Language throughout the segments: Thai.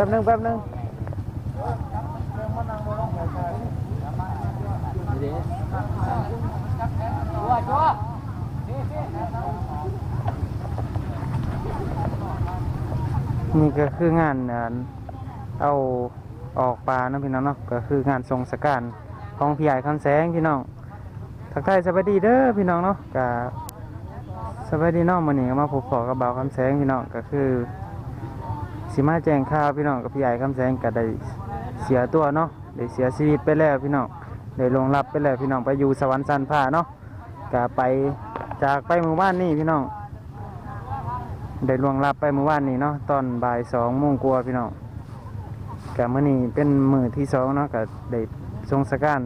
ป๊บหนึงแป๊บหนึงจัวจัวนี่ก็คืองานเอาออกปลาเนาะพี่น้องเนาะก็คืองานทรงสการของพี่ใหญ่คำแสงพี่น้องทักทายสวัสดีเด้อพี่น้องเนาะก็สวัสดีน้องมื้อนี้ก็มาพบขอกับบ่าคำแสงพี่น้องก็คือ สิมาแจ้งข่าวพี่น้องกับพี่ใหญ่คำแสงก็ได้เสียตัวเนาะได้เสียชีวิตไปแล้วพี่น้องได้ลงรับไปแล้วพี่น้องไปอยู่สวรรค์สันผ้าเนาะก็ไปจากไปหมู่บ้านนี่พี่น้องได้ล่วงลับไปเมื่อวานนี้เนาะตอนบ่ายสองโมงกว่าพี่น้องกับมื่อนี้เป็นมือที่สองเนาะกับได้ทรงสการ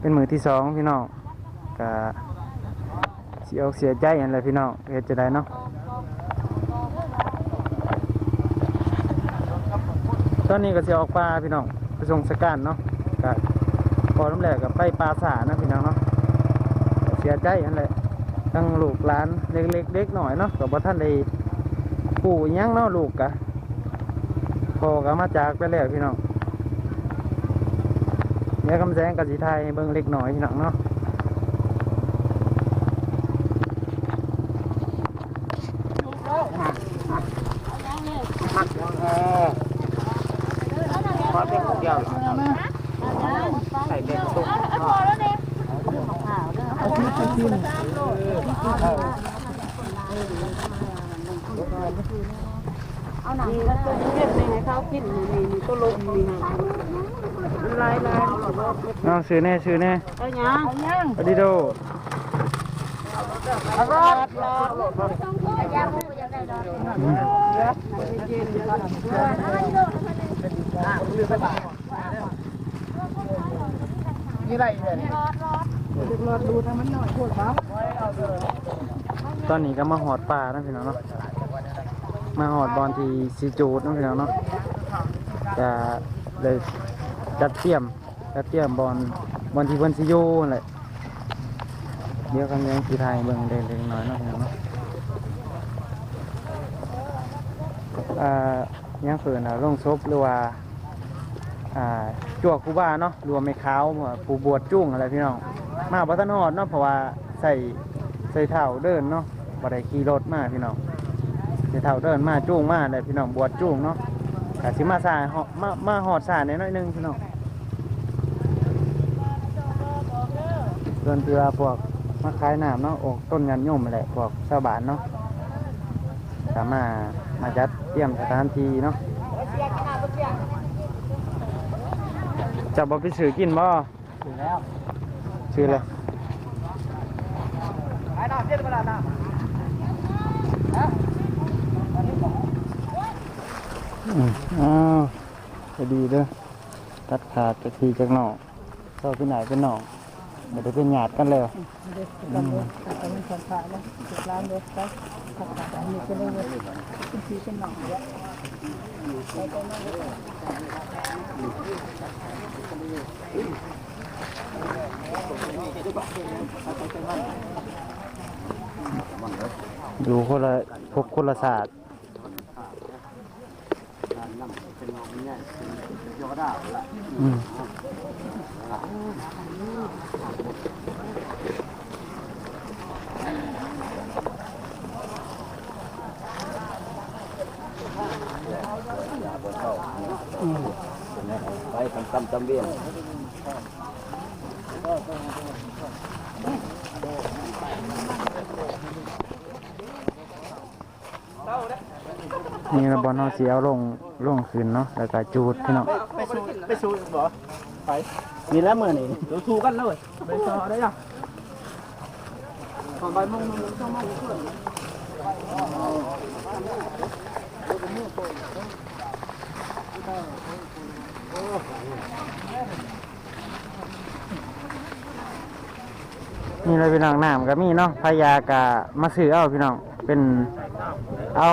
เป็นมือที่สองพี่น้องกับเสียอกเสียใจอย่างไรพี่น้องเฮ็ดจะได้เนาะ ตอนนี้ก็จะออกปลาพี่น้องไปทรงสการเนาะกับพอน้ำแหลกกับไปปลาสานะพี่น้องเนาะก็เสียใจอย่างไรทั้งลูกหลานเล็กๆเด็กหน่อยเนาะกับว่าท่านได้ปู่อิหยังเนาะลูกกะพ่อก็มาจากไปแล้วพี่น้องเนี่ยคำแสงกับสีไทยให้เบิ่งเล็กหน่อยพี่น้องเนาะขอเป็น คนเดียวใส่เป็นตุ๊กเอาหนังแล้วตัวเก็บในให้เขากินนี่นี่ตัวลมนี่นะลายลายน้องซื้อแน่ซื้อแน่เอาหยังเอาหยังปฏิโดเอารอดรอ นี่ไงเดตอนนี้ก็มาหอดป่านะพี่น้องเนาะ มาหอดบอลที่ซีจูดนะพี่น้องเนาะจะเลยจัดเตรียมจัดเตรียมบอลบอลที่เพิ่นซิโยนแหละเดี๋ยวกันยังสีไทยเบิ่งเล็กๆน้อยๆเนาะพี่น้องเนาะอ่า ยังเปิดอะลงศพหรือว่าอ่าจวกคูบ้าเนาะรวมไม่ขาวผูบวชจุ้งอะไรพี่น้องมาบัทันหอดเนาะเพราะว่าใส่ใส่เท้าเดินเนาะบ่ไดขี่รถมาพี่น้องใส่เท้าเดินมาจุ้งมาเลยพี่น้องบวชจุ้งเนาะกสิมาสายเหามามาหอดสายน้อยหนึงพี่น้องเดินเรือพวกมาขายน้ำเนาะอกต้นยันยมอะไรพวกชาวบ้านเนาะสามารถ มาจัดเตรียมสถานที่เนาะจะบอกไปซื้อกินบ่ถึงแล้วซื้อเลยไอ้น้ำเจ็ดเวลาน้ำอืมอ้าวจะดีเด้อตัดขาดจะทีจากหนอกก็เป็นไหนเป็นหนอก ไม่ได้เป็นหยาดกันแล้วอืมเอาเป็นสัมภาแล้วสิบล้านเลยไปตัดตัดอันนี้ก็เลยเป็นสีเป็นหนองเยอะอยู่คนละพบคนละศาสตร์อืมอืม ไปทำตำตำเบี้ยนี่ระบอลเอาเสียเอาลงลงคืนเนาะแล้วก็จูดพี่น้องไปสู้ไปสู้บ่ไป มีแล้วมือนี่ดูสู้กันเลยไปต่อได้ยังก่อนใบมงมงต้องมาเพื่อนนี่เลยพี่น้องน้ำก็มีเนาะพายากะมาซื้อเอาพี่น้องเป็นเอา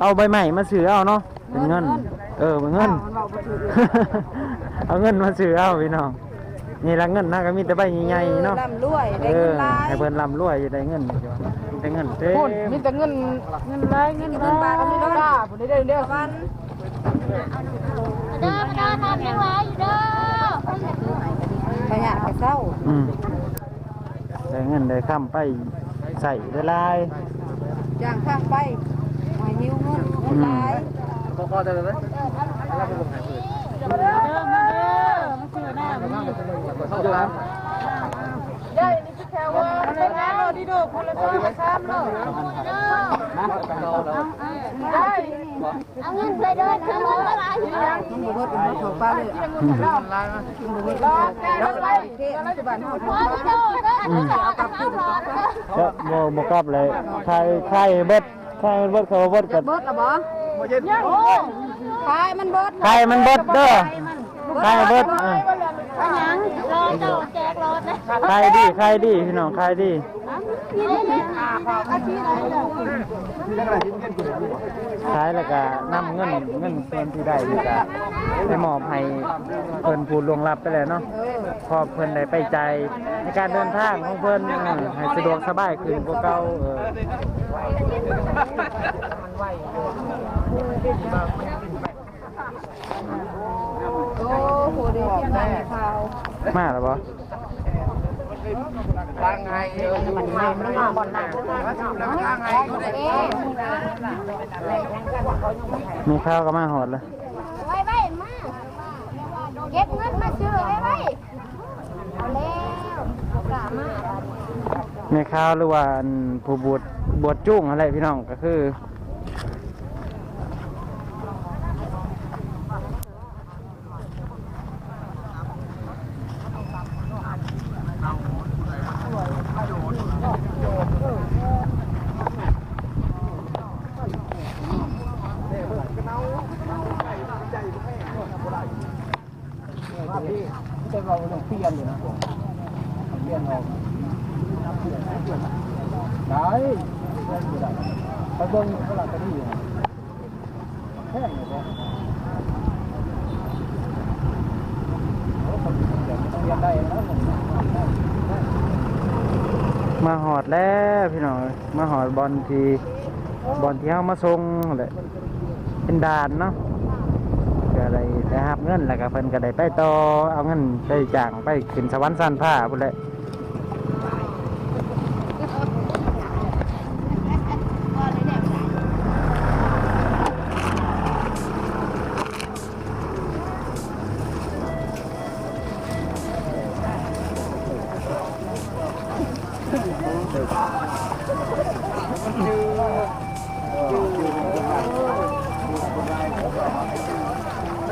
เอาใบใหม่มาซื้อเอาเนาะเป็นเงิน เออเป็นเงินมัน เราไปถือเอาเงินมาซื้อเอาพี่น้อง นี่ละเงินนะก็มีแต่ใบใหญ่ๆเนาะลำรวยได้เอเงิอนล้านให้เพิ่นร่ำรวยอยู่ได้เงินอยู่มีแต่เงินเต็คุณมมีแต่เงินเงินไรเงินบาทก็มีแล้วบ้าผมได้เด้อเด้อวันเด้อเด้อทำยังไงอยู่เด้อประหยัดกับเศร้าอืมได้เงินได้ค้ำไปใส่ได้หลายจ้างข้างไปหอยนิ้วเงินเงินหลายก็ก็จะเลยเด้อมาเด้อ เข้ได้นี่คือแค่ว่าเป็นงานเราดีดูคนละตัวละสามโลนะเราเราได้เอาเงินไปเด้อทำเงินอะไรอยู่เด้อมันบ่เบิดมันของป้าเลยอะมันบ่เบิดแล้วไปเทศปัจจุบันเฮาพอพี่โจ้เด้อเอากลับขึ้นก็บ่บ่กลับเลยใครใครเบิดใครเบิดเขาเบิดกันเบิดละบ่โอ้ขายมันเบิดใครมันเบิดเด้อใครเบิด อันยังรอเจ้าแจกรถนะใครดีใครดีพี่น้องใครดีนี่เลยเนี่อาชีพอะไรเด้อขายแล้วก็นำเงินเงินส่วนที่ได้นี่ก็ไปมอบให้เพิ่นผู้ลวงลับไปแล้วเนาะพอเพิ่นได้ไปใจในการเดินทางของเพิ่นเออให้สะดวกสบายขึ้นกว่าเก่าเออ โอ้โหเดี๋ยวที่ มาข่าวมาแล้วบ่ทางไงมันมามันมาบ่อนนั่งทางไงก็ได้มีข้าวก็มาหอดเลยไว้ไว้มาเก็บเงินมาซื้อไว้ไว้เอาแล้วเอากลับมามีข้าวหรือว่าอันผู้บวชบวชจุ้งอะไรพี่น้องก็คือ จะเราต้องเปลี่ยนอยู่นะเปลี่ยนออก ได้ไปเบิ่งเขาหลักกันนี่แค่นี้ก็ต้องเรียมาหอดแล้วพี่น้อยมาหอดบอลทีบอลที่เฮามาส่งแหละเป็นด่านเนาะ ได้ได้รับเงินแล้วก็เพิ่นก็ได้ไปต่อเอาเงินไปจ้างไปขึ้นสวรรค์สั้นผ้าพุ่นแหละ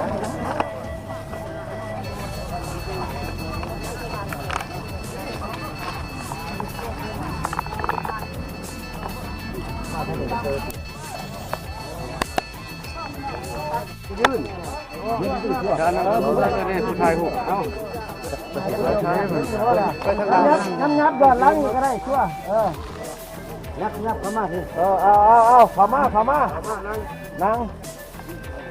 งหลังงับงับย้อนหลังก็ได้ชั่วเอองับงับเข้ามาสิเออเอาเอาเอาเข้ามาเข้ามานั่ง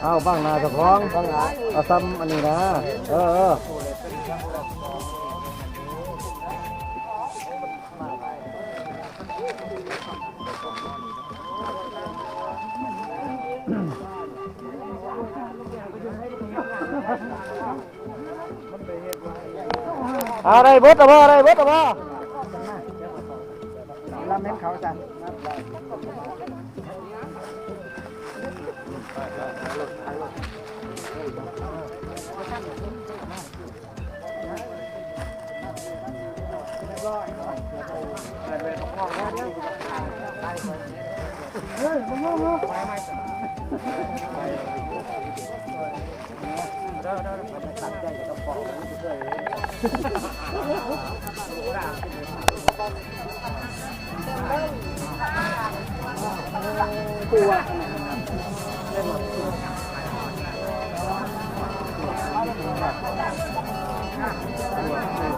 เอาบ้างนาเจ้าของบ้างนาเอาซ้ำอันนี้นะ เออเอออาได้เบดอาบ่ได้เบดอาบ่ล เ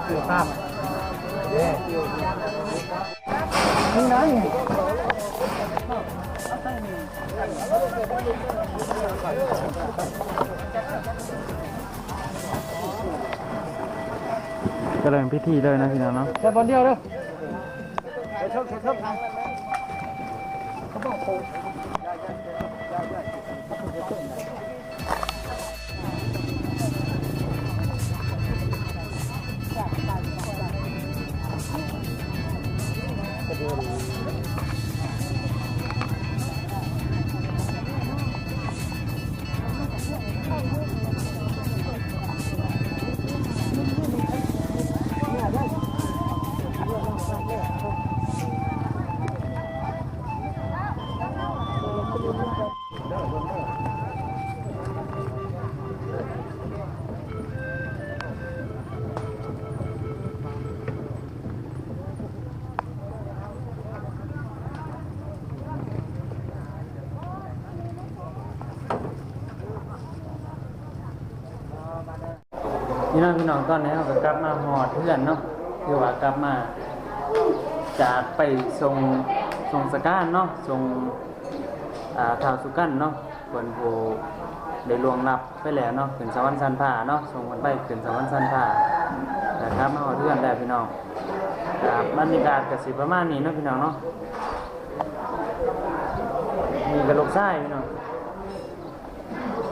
คือข้ามเย้นี่นะนี่ ก็เลยพิธีเลยนะพี่น้องเนาะแค่บอลเดียวเด้อชกชก พี่น้องพี่น้องตอนนี้เราก็กลับมาหอดเพื่อนเนาะคือว่ากลับมา จากไปทรงทรงสก้ารเนาะทรงอ่าท้าวสุกันเนาะเพิ่นผู้ได้ลวงลับไปแล้วเนาะขึ้นสวรรค์สันผ้าเนาะส่งคนไปขึ้นสวรรค์สันผ้านะครับมาหอดเพื่อนได้พี่น้องครับบรรยากาศก็สิประมาณนี้เนาะพี่น้องเนาะมีกระโหลกไส้พี่น้อง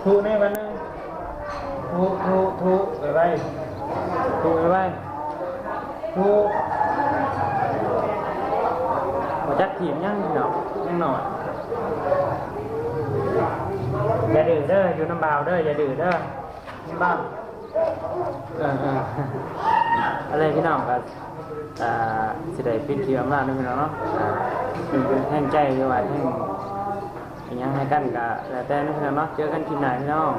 ถูในวันนึง ถูกถูกถูกไปไปถูกไปไปถูกมาจักทีมยังเนาะยังหน่อยอย่าดื้อเด้ออยู่น้ำบาวเด้ออย่าดื้อเด้อน้ำบ้าเออเอออะไรพี่น้องก็อ่าสิได้ปิดเทียมล่าด้วยพี่น้องเนาะอ่าเป็นเป็นแห้งใจด้วยว่าแห้งอิห ยังให้กันก็แล้วแต่นะพี่น้องเนาะเจอกันคลิปหน้าพี่น้อง